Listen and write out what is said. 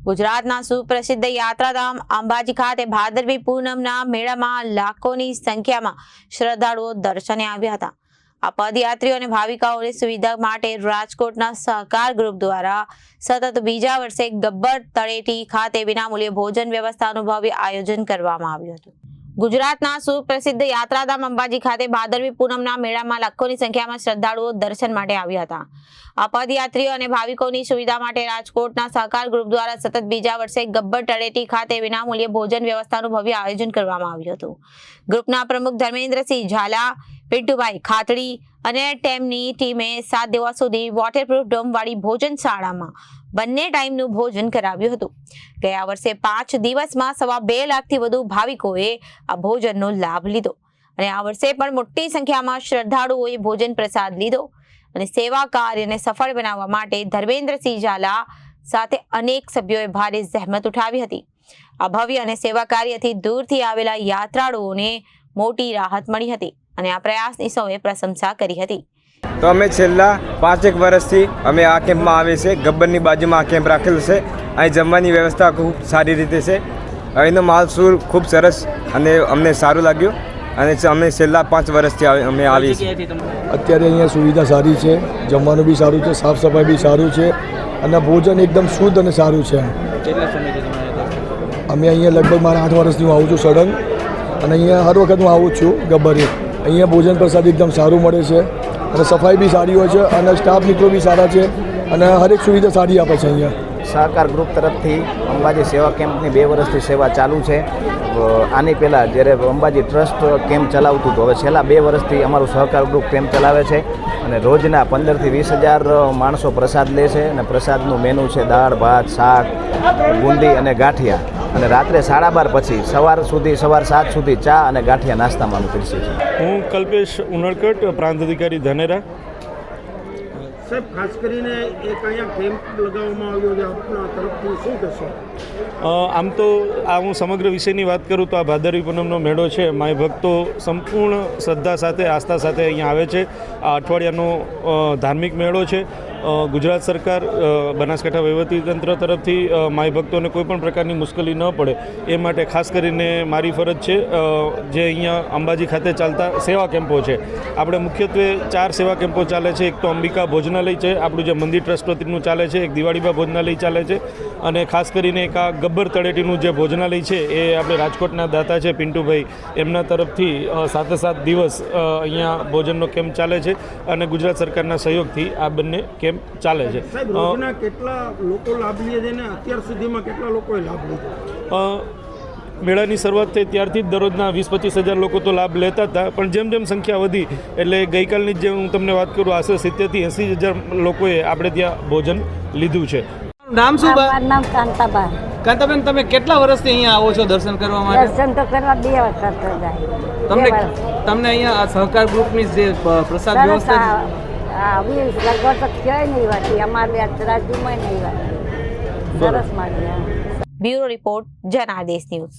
ગુજરાતના સુપ્રસિદ્ધ યાત્રાધામ અંબાજી ખાતે ભાદરવી પૂનમના મેળામાં લાખોની સંખ્યામાં શ્રદ્ધાળુઓ દર્શને આવ્યા હતા. આ પદયાત્રીઓ અને ભાવિકાઓની સુવિધા માટે રાજકોટના સહકાર ગ્રુપ દ્વારા સતત બીજા વર્ષે ગબ્બર તળેટી ખાતે વિનામૂલ્યે ભોજન વ્યવસ્થાનું ભવ્ય આયોજન કરવામાં આવ્યું હતું. ગુજરાતના સુપ્રસિદ્ધ યાત્રાધામ અંબાજી ખાતે ભાદરવી પૂનમના મેળામાં લાખોની સંખ્યામાં શ્રદ્ધાળુઓ દર્શન માટે આવ્યા હતા. આ પદયાત્રીઓ અને ભાવિકોની સુવિધા માટે રાજકોટના સહકાર ગ્રુપ દ્વારા સતત બીજા વર્ષે ગબ્બર તળેટી ખાતે વિનામૂલ્યે ભોજન વ્યવસ્થાનું ભવ્ય આયોજન કરવામાં આવ્યું હતું. ગ્રુપના પ્રમુખ ધર્મેન્દ્રસિંહ ઝાલા, પિન્ટુભાઈ ખાતડી અને તેમની ટીમે સાત દિવસ સુધી વોટરપ્રૂફ ડોમવાળી ભોજનશાળામાં બંને ટાઈમનું ભોજન કરાવ્યું હતું. ગયા વર્ષે પાંચ દિવસમાં સવા બે લાખથી વધુ ભાવિકોએ આ ભોજનનો લાભ લીધો. અને આ વર્ષે પણ મોટી સંખ્યામાં શ્રદ્ધાળુઓએ ભોજન પ્રસાદ લીધો. અને સેવા કાર્યને સફળ બનાવવા માટે ધર્મેન્દ્રસિંહ ઝાલા સાથે અનેક સભ્યોએ ભારે જહેમત ઉઠાવી હતી. આ ભવ્ય અને સેવા કાર્યથી દૂરથી આવેલા યાત્રાળુઓને મોટી રાહત મળી હતી અને આ પ્રયાસની સૌએ પ્રશંસા કરી હતી. તો અમે છેલ્લા પાંચેક વર્ષથી અમે આ કેમ્પમાં આવે છે ગબ્બરની બાજુમાં આ કેમ્પ રાખેલો છે. અહીં જમવાની વ્યવસ્થા ખૂબ સારી રીતે છે. અહીંનો માલસૂર ખૂબ સરસ અને અમને સારું લાગ્યું. અને અમે છેલ્લા પાંચ વર્ષથી અમે આવીએ છીએ. અત્યારે અહીંયા સુવિધા સારી છે. જમવાનું બી સારું છે. સાફ સફાઈ બી સારું છે. અને ભોજન એકદમ શુદ્ધ અને સારું છે? અમે અહીંયા લગભગ મારા આઠ વર્ષથી હું આવું છું સડન અને અહીંયા હર વખત હું આવું જ છું ગબ્બરે. અહીંયા ભોજન પ્રસાદ એકદમ સારું મળે છે. અને સફાઈ બી સારી હોય છે અને સ્ટાફ મિત્રો બી સારા છે અને હરેક સુવિધા સારી આપે છે અહીંયા. સહકાર ગ્રુપ તરફથી અંબાજી સેવા કેમ્પની બે વર્ષથી સેવા ચાલુ છે. આની પહેલાં જ્યારે અંબાજી ટ્રસ્ટ કેમ્પ ચલાવતું હતું, હવે છેલ્લા બે વર્ષથી અમારું સહકાર ગ્રુપ કેમ્પ ચલાવે છે અને રોજના પંદરથી વીસ હજાર માણસો પ્રસાદ લે છે અને પ્રસાદનું મેનુ છે દાળ, ભાત, શાક, બુંદી અને ગાંઠિયા. અને રાત્રે સાડા બાર પછી સવાર સુધી સવાર સાત સુધી ચા અને ગાંઠિયા નાસ્તામાં અમે પીરસીએ હું કલ્પેશ ઉનડકટ પ્રાંત અધિકારી ધાનેરા. સાહેબ ખાસ કરીને એક અહીંયા કેમ્પ લગાવવામાં આવ્યો છે આપના તરફથી શું કહેશો? આમ તો આ હું સમગ્ર વિષયની વાત કરું તો આ ભાદરવી પૂનમનો મેળો છે. માય ભક્તો સંપૂર્ણ શ્રદ્ધા સાથે આસ્થા સાથે અહીંયા આવે છે. આ અઠવાડિયાનો ધાર્મિક મેળો છે. ગુજરાત સરકાર બનાસકાંઠા વહીવટીતંત્ર તરફથી માય ભક્તોને કોઈ પણ પ્રકારની મુશ્કેલી ન પડે, એ માટે ખાસ કરીને મારી ફરજ છે જે અહીંયા અંબાજી ખાતે ચાલતા સેવા કેમ્પો છે. આપણે મુખ્યત્વે ચાર સેવા કેમ્પો ચાલે છે, એક તો અંબિકા ભોજનાલય છે, આપણું જે મંદિર ટ્રસ્ટ વતીનું ચાલે છે, એક દિવાળીબા ભોજનાલય ચાલે છે, અને ખાસ કરીને એક આ ગબ્બર તળેટીનું જે ભોજનાલય છે, એ આપણે રાજકોટના દાતા છે પિન્ટુભાઈ, એમના તરફથી સાતે સાત દિવસ અહીંયા ભોજનનો કેમ્પ ચાલે છે, અને ગુજરાત સરકારના સહયોગથી આ બંને કેમ્પ ચાલે છે? સાહેબ કેટલા લોકો લાભ લે છે ને અત્યાર સુધીમાં કેટલા લોકોએ લાભ લીધો? મેળાની શરૂઆત થઈ ત્યારથી જ દરરોજના વીસ પચીસ હજાર લોકો તો લાભ લેતા હતા પણ જેમ જેમ સંખ્યા વધી એટલે ગઈકાલની જે હું તમને વાત કરું આશરે સિત્તેરથી એંસી હજાર લોકોએ આપણે ત્યાં ભોજન લીધું છે. નામ શું નામ કાંતાબા કાંતાબેન તમે કેટલા વર્ષથી અહીંયા આવો છો દર્શન કરવા માટે? દર્શન તો કરવા બે વખત તમને તમને અહીંયા આ સહકાર ગ્રુપની જે પ્રસાદ વ્યવસ્થા આ- આ વીસ લગભગ તો ક્યાંય નહીં વાંચી અમારે રાજ્યમાં નહીં વાંચી સરસ માગે બ્યુરો રિપોર્ટ જનાદેશ ન્યૂઝ.